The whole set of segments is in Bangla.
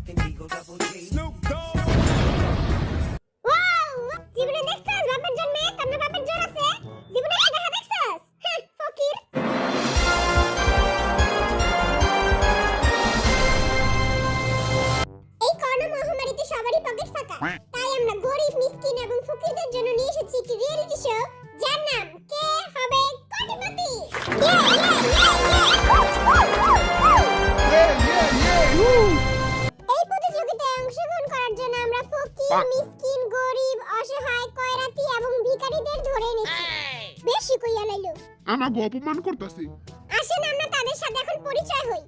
motherfucking Eagle Double G. Snoop Dogg. Wow জীবনে দেখছস? বাপের জন্মে? তোর বাপের জোর আছে? জীবনে কি দেখা দেখছস? হ্যাঁ, ফকির। এই করোনা মহামারীতে সবারই পকেট ফাঁকা। তাই আমরা গরিব মিসকিন এবং ফকিরদের জন্য নিয়ে এসেছি একটি রিয়েলিটি শো ভিখারিদের ধরে নিচ্ছি। বেশি কইয়া লাইলো। আমাকে অপমান করতেছি। আসেন আমরা তাদের সাথে এখন পরিচয় হই।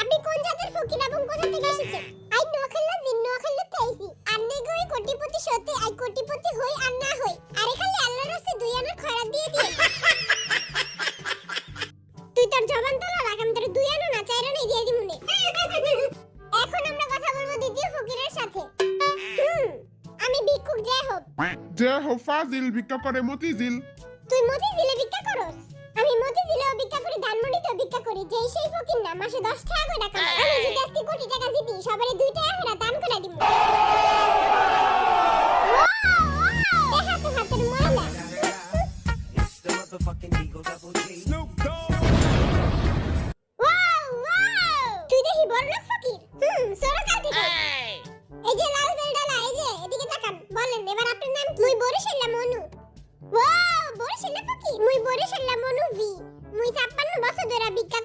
আপনি কোন জাতের ফকির এবং কোথা থেকে এসেছেন? আই নোয়াখাল্লা জিন নোয়াখাল্লা তেইছি আর নেগই কোটিপতি সত্যি আই কোটিপতি হই আর না হই। ফাজিল ভিক্ষা করে মতিঝিল। তুই মতিঝিলে ভিক্ষা করস? আমি মতিঝিলেও ভিক্ষা করি, ধানমন্ডিতেও ভিক্ষা করি। যেই সেই ফকির না, মাসে দশ টাকা করে টাকা। আমি যদি আজকে কোটি টাকা জিতি সবারে 2 টাকা করে দান করে দিব।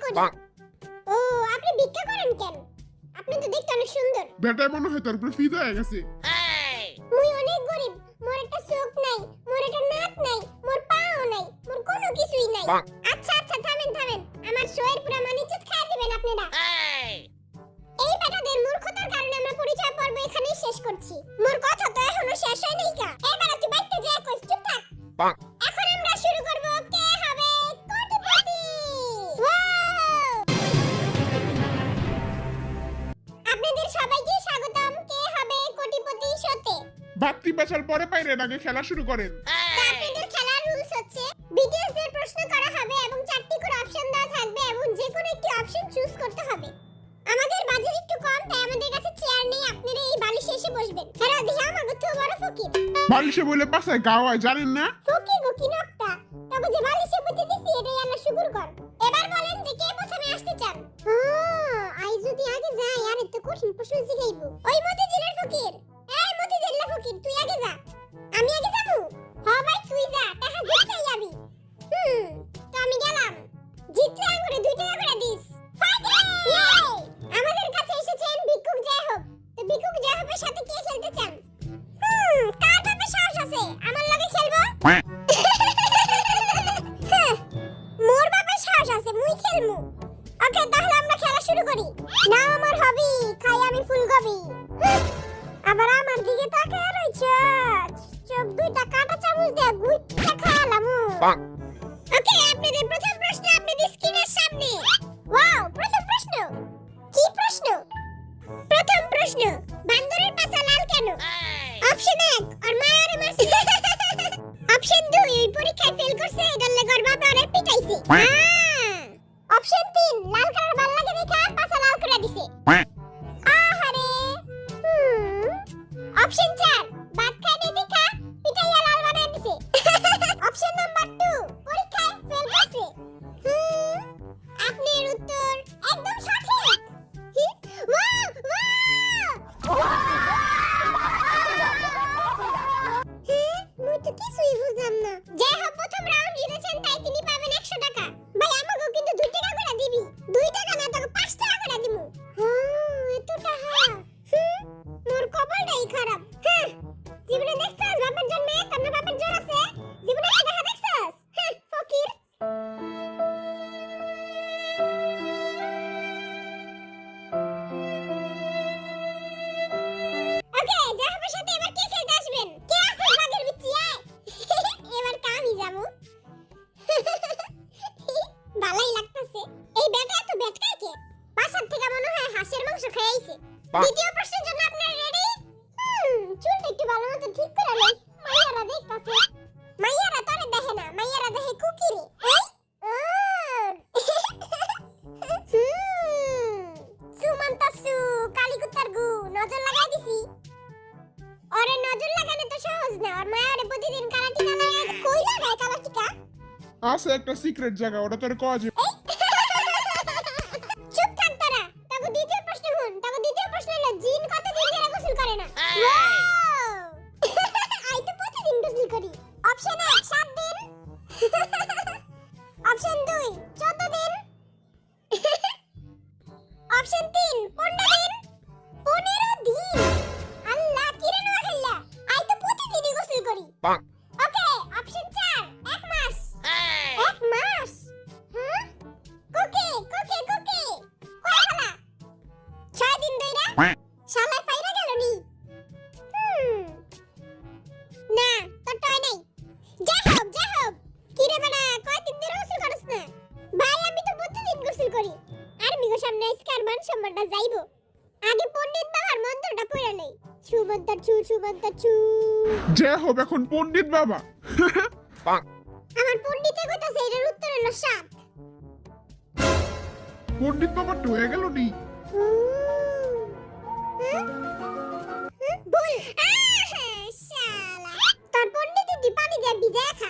করি ও আপনি ভিক্ষা করেন কেন? আপনি তো দেখতে অনেক সুন্দর। বেটায় মনে হয় তার উপরে ফিদা হয়ে গেছে। মুই অনেক গরিব মোর একটা চোখ নাই মোর একটা নাক নাই মোর পাও নাই মোর কোনো কিছুই নাই। আচ্ছা আচ্ছা থামেন থামেন আমার শোয়ের পুরো মানিচুত খায় দিবেন আপনারা। এই! বেটাদের মূর্খতার কারণে আমরা পরিচয় পর্ব এখানেই শেষ করছি। মোর কথা তো এখনও শেষ হয় নাই কা। এবার তুই বাইতে যা কইস চুপ থাক। বাত্তি বেচার পরে পাইরে আগে খেলা শুরু করেন। আপনাদের খেলার রুলস হচ্ছে বিটিএস দের প্রশ্ন করা হবে এবং চারটি করে অপশন দেওয়া থাকবে এবং যে কোনো একটি অপশন চুজ করতে হবে। আমাদের বাজেট একটু কম তাই আমাদের কাছে চেয়ার নেই আপনারা এই বালিশে এসে বসবেন। হ্যাঁ দিহা আমাকে তো বড় ফকির। বালিশে বলে পাশায় গাওয়ায় জানেন না? ফকির গো কি নকটা? তবে যে বালিশে হ্যাঁ, মোর বাপের সাহস আছে মুই খেলমু। ওকে তাহলে আমরা খেলা শুরু করি। না আমার হবি খাই আমি ফুলকপি। আবার আমার দিকে তাকায় রইছ। চোখ দুইটা কাটা চামচ দিয়ে গুইটা খাওয়ালামু ওকে আপনাদের প্রথম প্রশ্ন আপনাদের স্ক্রিনের সামনে। ওয়াও প্রথম প্রশ্ন। কি প্রশ্ন? প্রথম প্রশ্ন বান্দরের পাছা লাল কেন? অপশন 1 পিটাইছে অপশন 3 লাল ওরে নজর লাগানো তো সহজ না। আর মায়া ওরে প্রতিদিন কালা টিকা লাগায় কই লাগায় কালা টিকা আছে একটা সিক্রেট জায়গা ওটা তোর কয় যে চুপ থাক তোরা। তাকে দ্বিতীয় প্রশ্ন হন তাকে দ্বিতীয় প্রশ্ন হলো জিন কত দিন ধরে গোসল করে না? আই তো প্রতিদিন গোসল করি। অপশন এক সুমন্ত ছু যে হোক এখন পণ্ডিত বাবা। আমার পণ্ডিতে কইতাছে এটার উত্তর হলো সাত। পণ্ডিত বাবা হয়ে গেল নি? ভুল শালা। তোর পণ্ডিত তুই পানি দিয়ে ভিজে খা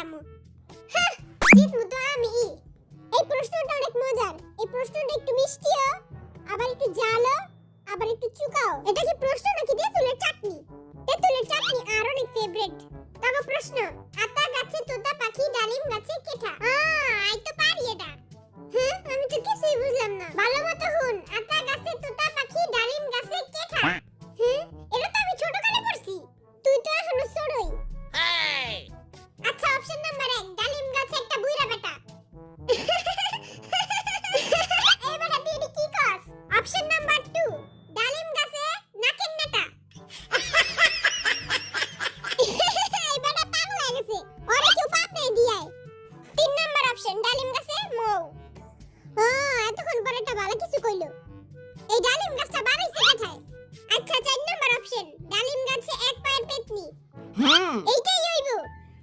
যাব হ্যাঁ জিতমু তো আমি। এই প্রশ্নটা অনেক মজার। এই প্রশ্নটা একটু মিষ্টিও, আবার একটু জালও, আবার একটু চুকাও। এটা কি প্রশ্ন নাকি তেঁতুলের চাটনি? তেঁতুলের চাটনি আর অনেক ফেভারিট তবে প্রশ্ন, আতা গাছে তোতা পাখি, ডালিম গাছে কেঠা? আই তো পারি এটা। হ্যাঁ আমি তো কিছুই বুঝলাম না। ভালো মতো হুন, আতা এইটাই হইব।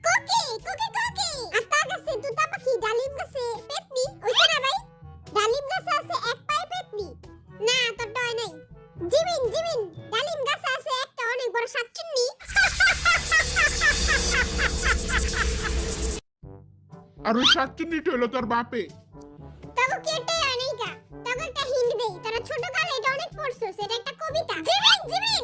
কোকি কোকি কোকি। আতা গাছে তুতা পাখি ডালিম গাছে পেতনি। ওইটা না ভাই? ডালিম গাছে আছে এক পায়ে পেতনি। না তোর ডয় নাই। জিমিন জিমিন ডালিম গাছে আছে একটা অনেক বড় শাকচুন্নি আর ওই শাকচুন্নিটা হলো তোর বাপে। তবে কেটে আনেই কা তবে একটা হিন্ট দেই তারা ছোট কালে এটা অনেক পড়ছো সেটা একটা কবিতা। Jimin Jimin!